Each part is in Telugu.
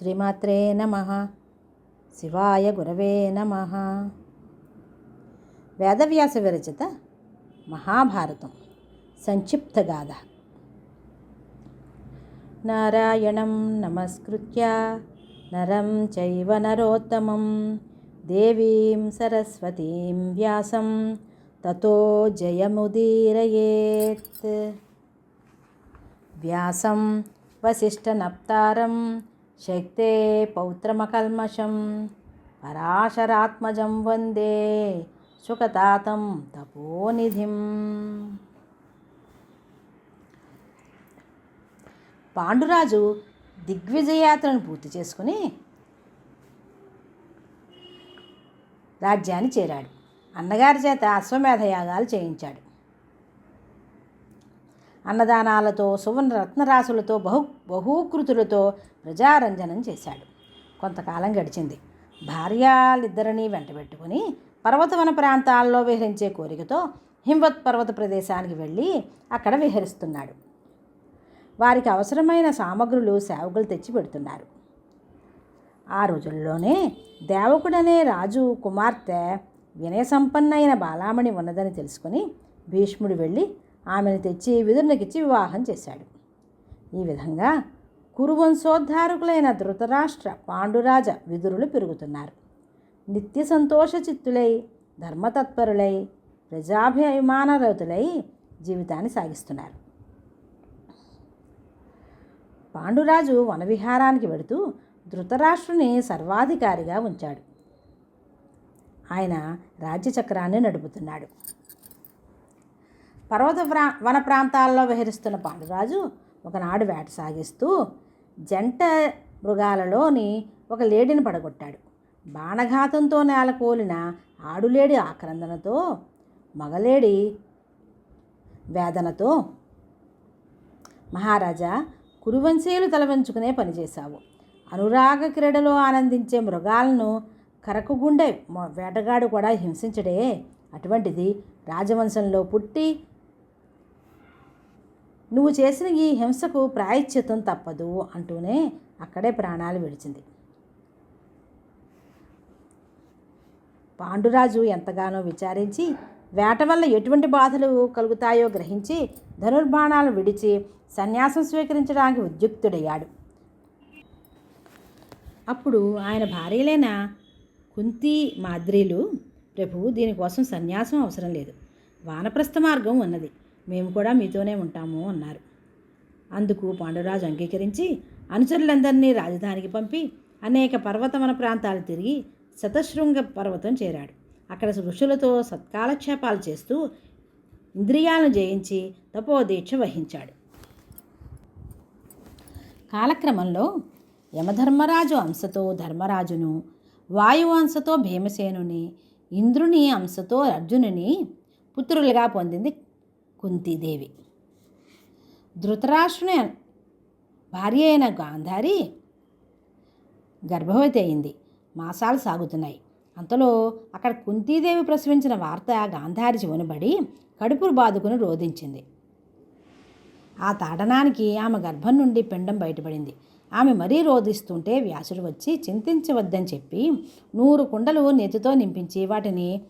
శ్రీమాత్రే నమ. శివాయ గురవే నమ. వేదవ్యాస విరచిత మహాభారతం. సంక్షిప్త గాథ. నారాయణం నమస్కృత్య నరం చైవ నరోత్తమం. దేవీం సరస్వతీం వ్యాసం. తతో జయముదీరయేత్. వ్యాసం వసిష్ఠనప్తారం శక్తే పౌత్రమకల్మషం పరాశరాత్మజం వందే సుఖతాతం తపోనిధిం. పాండురాజు దిగ్విజయాత్రను పూర్తి చేసుకుని రాజ్యాన్ని చేరాడు. అన్నగారి చేత అశ్వమేధ యాగాలు చేయించాడు. అన్నదానాలతో సువర్ణ రత్నరాశులతో బహు బహూకృతులతో ప్రజారంజనం చేశాడు. కొంతకాలం గడిచింది. భార్యాలిద్దరినీ వెంటబెట్టుకుని పర్వతవన ప్రాంతాల్లో విహరించే కోరికతో హింవత్ పర్వత ప్రదేశానికి వెళ్ళి అక్కడ విహరిస్తున్నాడు. వారికి అవసరమైన సామగ్రులు సేవకులు తెచ్చి పెడుతున్నారు. ఆ రోజుల్లోనే దేవకుడనే రాజు కుమార్తె వినయసంపన్నైన బాలామణి ఉన్నదని తెలుసుకుని భీష్ముడు వెళ్ళి ఆమెను తెచ్చి విదురునికిచ్చి వివాహం చేశాడు. ఈ విధంగా కురువంశోద్ధారకులైన ధృతరాష్ట్ర పాండురాజ విదురులు పెరుగుతున్నారు. నిత్య సంతోష చిత్తులై ధర్మతత్పరులై ప్రజాభిమానరతులై జీవితాన్ని సాగిస్తున్నారు. పాండురాజు వనవిహారానికి వెడుతూ ధృతరాష్ట్రుని సర్వాధికారిగా ఉంచాడు. ఆయన రాజ్యచక్రాన్ని నడుపుతున్నాడు. పర్వత ప్రా వన ప్రాంతాల్లో విహరిస్తున్న పాండురాజు ఒకనాడు వేట సాగిస్తూ జంట మృగాలలోని ఒక లేడిని పడగొట్టాడు. బాణఘాతంతో నేలకూలిన ఆడులేడి ఆక్రందనతో మగలేడి వేదనతో మహారాజా కురువంశీయులు తలవంచుకునే పనిచేశావు అనురాగ క్రీడలో ఆనందించే మృగాలను కరకుగుండె వేటగాడు కూడా హింసించడే అటువంటిది రాజవంశంలో పుట్టి నువ్వు చేసిన ఈ హింసకు ప్రాయశ్చిత్తం తప్పదు అంటూనే అక్కడే ప్రాణాలు విడిచింది. పాండురాజు ఎంతగానో విచారించి వేట వల్ల ఎటువంటి బాధలు కలుగుతాయో గ్రహించి ధనుర్బాణాలు విడిచి సన్యాసం స్వీకరించడానికి ఉద్యుక్తుడయ్యాడు. అప్పుడు ఆయన భార్యలైన కుంతి మాద్రీలు ప్రభు దీనికోసం సన్యాసం అవసరం లేదు. వానప్రస్థ మార్గం ఉన్నది. మేము కూడా మీతోనే ఉంటాము అన్నారు. అందుకు పాండురాజు అంగీకరించి అనుచరులందరినీ రాజధానికి పంపి అనేక పర్వతవన ప్రాంతాలు తిరిగి శతశృంగ పర్వతం చేరాడు. అక్కడ ఋషులతో సత్కాలక్షేపాలు చేస్తూ ఇంద్రియాలను జయించి తపోదీక్ష వహించాడు. కాలక్రమంలో యమధర్మరాజు అంశతో ధర్మరాజును వాయువు అంశతో భీమసేనుని ఇంద్రుని అంశతో అర్జునుని పుత్రులుగా పొందింది కుంతీదేవి. ధృతరాష్ట్రుని భార్య అయిన గాంధారి గర్భవతి అయింది. మాసాలు సాగుతున్నాయి. అంతలో అక్కడ కుంతీదేవి ప్రసవించిన వార్త గాంధారి చెవునబడి కడుపులు బాదుకుని రోధించింది. ఆ తాడనానికి ఆమె గర్భం నుండి పిండం బయటపడింది. ఆమె మరీ రోధిస్తుంటే వ్యాసుడు వచ్చి చింతించవద్దని చెప్పి నూరు కుండలు నెత్తితో నింపించి వాటిని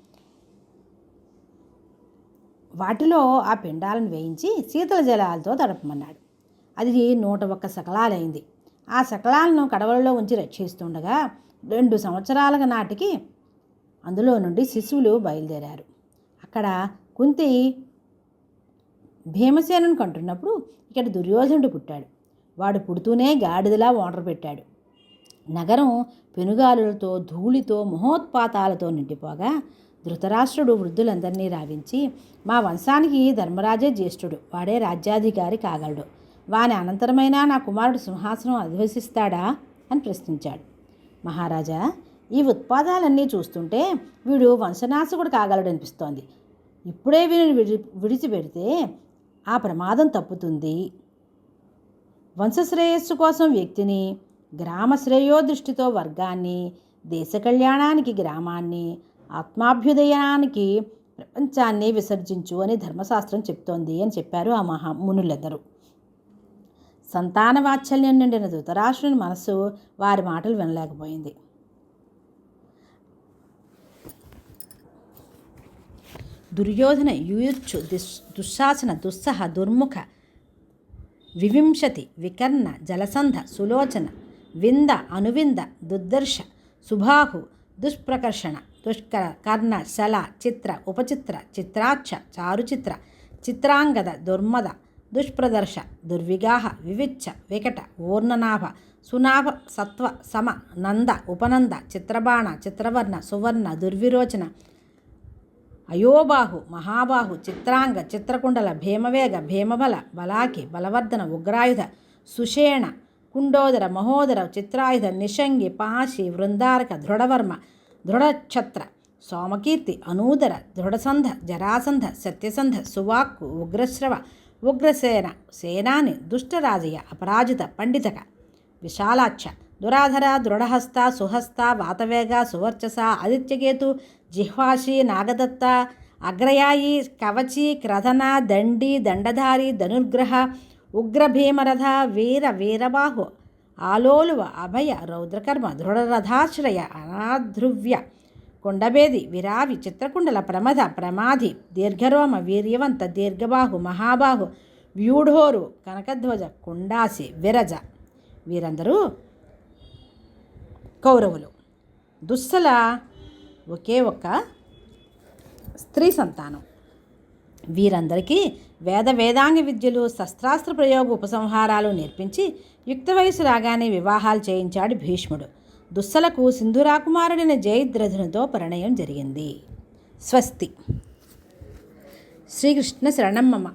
వాటిలో ఆ పిండాలను వేయించి శీతల జలాలతో తడపమన్నాడు. అది నూట ఒక్క సకలాలైంది ఆ సకలాలను కడవలలో ఉంచి రక్షిస్తుండగా రెండు సంవత్సరాల నాటికి అందులో నుండి శిశువులు బయలుదేరారు. అక్కడ కుంతి భీమసేనుని కంటున్నప్పుడు ఇక్కడ దుర్యోధనుడు పుట్టాడు. వాడు పుడుతూనే గాడిదలా ఓండ్ర పెట్టాడు. నగరం పెనుగాలులతో ధూళితో మహోత్పాతాలతో నిండిపోగా ధృతరాష్ట్రుడు వృద్ధులందరినీ రావించి మా వంశానికి ధర్మరాజే జ్యేష్ఠుడు వాడే రాజ్యాధికారి కాగలడు. వాని అనంతరమైన నా కుమారుడు సింహాసనం అధివసిస్తాడా అని ప్రశ్నించాడు. మహారాజా ఈ ఉత్పాదాలన్నీ చూస్తుంటే వీడు వంశనాశకుడు కాగలడనిపిస్తోంది. ఇప్పుడే వీరిని విడి విడిచిపెడితే ఆ ప్రమాదం తప్పుతుంది. వంశశ్రేయస్సు కోసం వ్యక్తిని గ్రామ శ్రేయో దృష్టితో వర్గాన్ని దేశ కళ్యాణానికి గ్రామాన్ని ఆత్మాభ్యుదయానికి ప్రపంచాన్ని విసర్జించు అని ధర్మశాస్త్రం చెప్తోంది అని చెప్పారు ఆ మహా మునులెద్దరు సంతాన వాత్సల్యం నిండిన ధృతరాష్ట్రుని మనస్సు వారి మాటలు వినలేకపోయింది. దుర్యోధన యూయుచ్చు దుస్ దుశ్శాసన దుస్సహ దుర్ముఖ వివింశతి వికర్ణ జలసంధ సులోచన వింద అనువింద దుర్దర్శ సుబాహు దుష్ప్రకర్షణ దుష్కర కర్ణ శల చిత్ర ఉపచిత్ర చిత్రాక్ష చారుచిత్ర చిత్రాంగద దుర్మద దుష్ప్రదర్శ దుర్విగాహ వివిచ్చ వికట ఊర్ణనాభ సునాభ సత్వ సమ నంద ఉపనంద చిత్రబాణ చిత్రవర్ణ సువర్ణ దుర్విరోచన అయోబాహు మహాబాహు చిత్రాంగ చిత్రకుండల భీమవేగ భీమబల బలాకి బలవర్ధన ఉగ్రాయుధ సుషేణ కుండోదర మహోదర చిత్రాయుధ నిషంగి పాశి వృందారక దృఢవర్మ ದೃಢಛತ್ರ, ಸೋಮಕೀರ್ತಿ, ಅನೂದರ, ದೃಢಸಂಧ, ಜರಾಸಂಧ, ಸತ್ಯಸಂಧ, ಸುವಾಕು, ಉಗ್ರಶ್ರವ, ಉಗ್ರಸೇನ, ಸೇನಾನಿ, ದುಷ್ಟರಾಜಯ, ಅಪರಾಜಿತ, ಪಂಡಿತಕ, ವಿಶಾಲಾಕ್ಷ, ದುರಾಧರ, ದೃಢಹಸ್ತ, ಸುಹಸ್ತ, ವಾತವೇಗ, ಸುವರ್ಚಸ ಆದಿತ್ಯಗೇತು ಜಿಹ್ವಾಶಿ, ನಾಗದತ್ತ, ಅಗ್ರಯಾಯಿ, ಕವಚಿ, ಕ್ರಧನ, ದಂಡಿ, ದಂಡಧಾರಿ, ಧನುರ್ಗ್ರಹ, ಉಗ್ರಭೀಮರಥ, ವೀರ, ವೀರಬಾಹು ఆలోలువ అభయ రౌద్రకర్మ దృఢరథాశ్రయ అనాధృవ్య కొండబేది విరావి చిత్రకుండల ప్రమద ప్రమాధి దీర్ఘరోమ వీర్యవంత దీర్ఘబాహు మహాబాహు వ్యూఢోరు కనకధ్వజ కుండాసి విరజ. వీరందరూ కౌరవులు. దుస్సల ఒకే ఒక్క స్త్రీ సంతానం. వీరందరికీ వేద వేదాంగ విద్యలు శస్త్రాస్త్ర ప్రయోగ ఉపసంహారాలు నేర్పించి యుక్త వయసు రాగానే వివాహాలు చేయించాడు భీష్ముడు. దుస్సలకు సింధురాకుమారుడైన జయద్రథునితో పరిణయం జరిగింది. స్వస్తి. శ్రీకృష్ణ శరణం మమ.